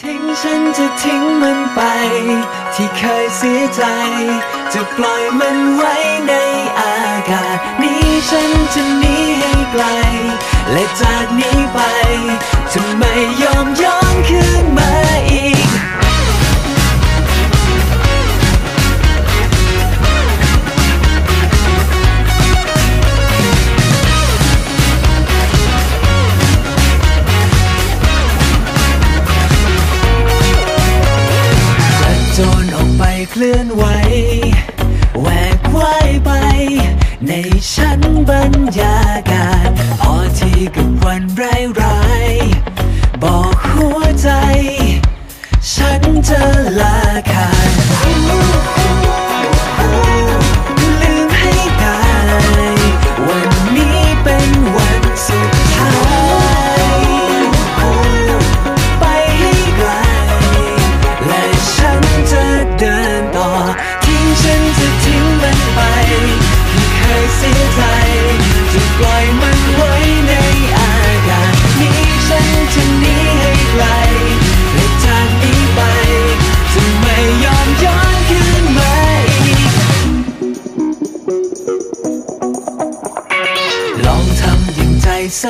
ทิ้งฉันจะทิ้งมันไป ที่เคยเสียใจ จะปล่อยมันไว้ในอากาศ นี้ฉันจะหนีให้ไกล และจากนี้ไป เคลื่อนไหวแหวกว่ายไป ในชั้นบรรยากาศ พอที่กับวันไร้าร้ายบอกหัวใจ ฉันจะลาขาด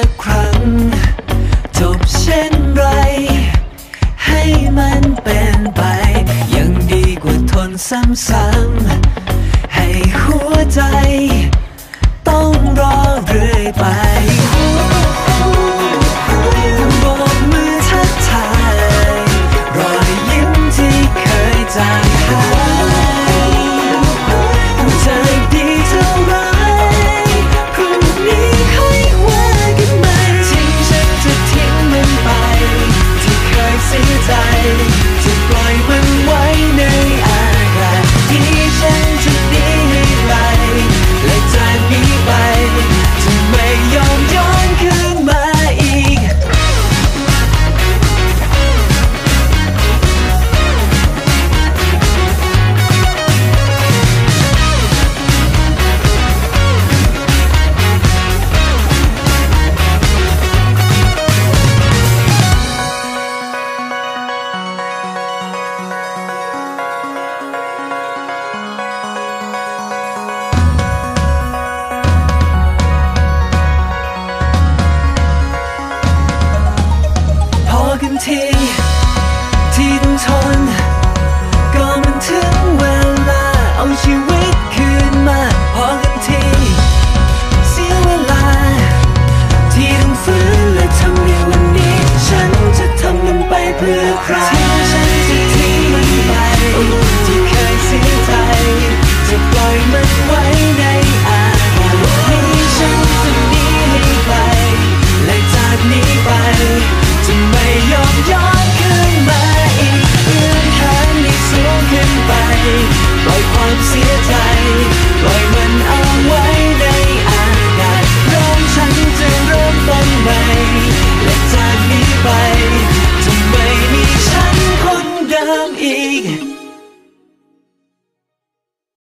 ักครั้ง จบเช่นไร ให้มันเป็นไป ยังดีกว่าทนซ้ำๆให้หัวใจ ต้องรอเรื่อยไป tears. come in.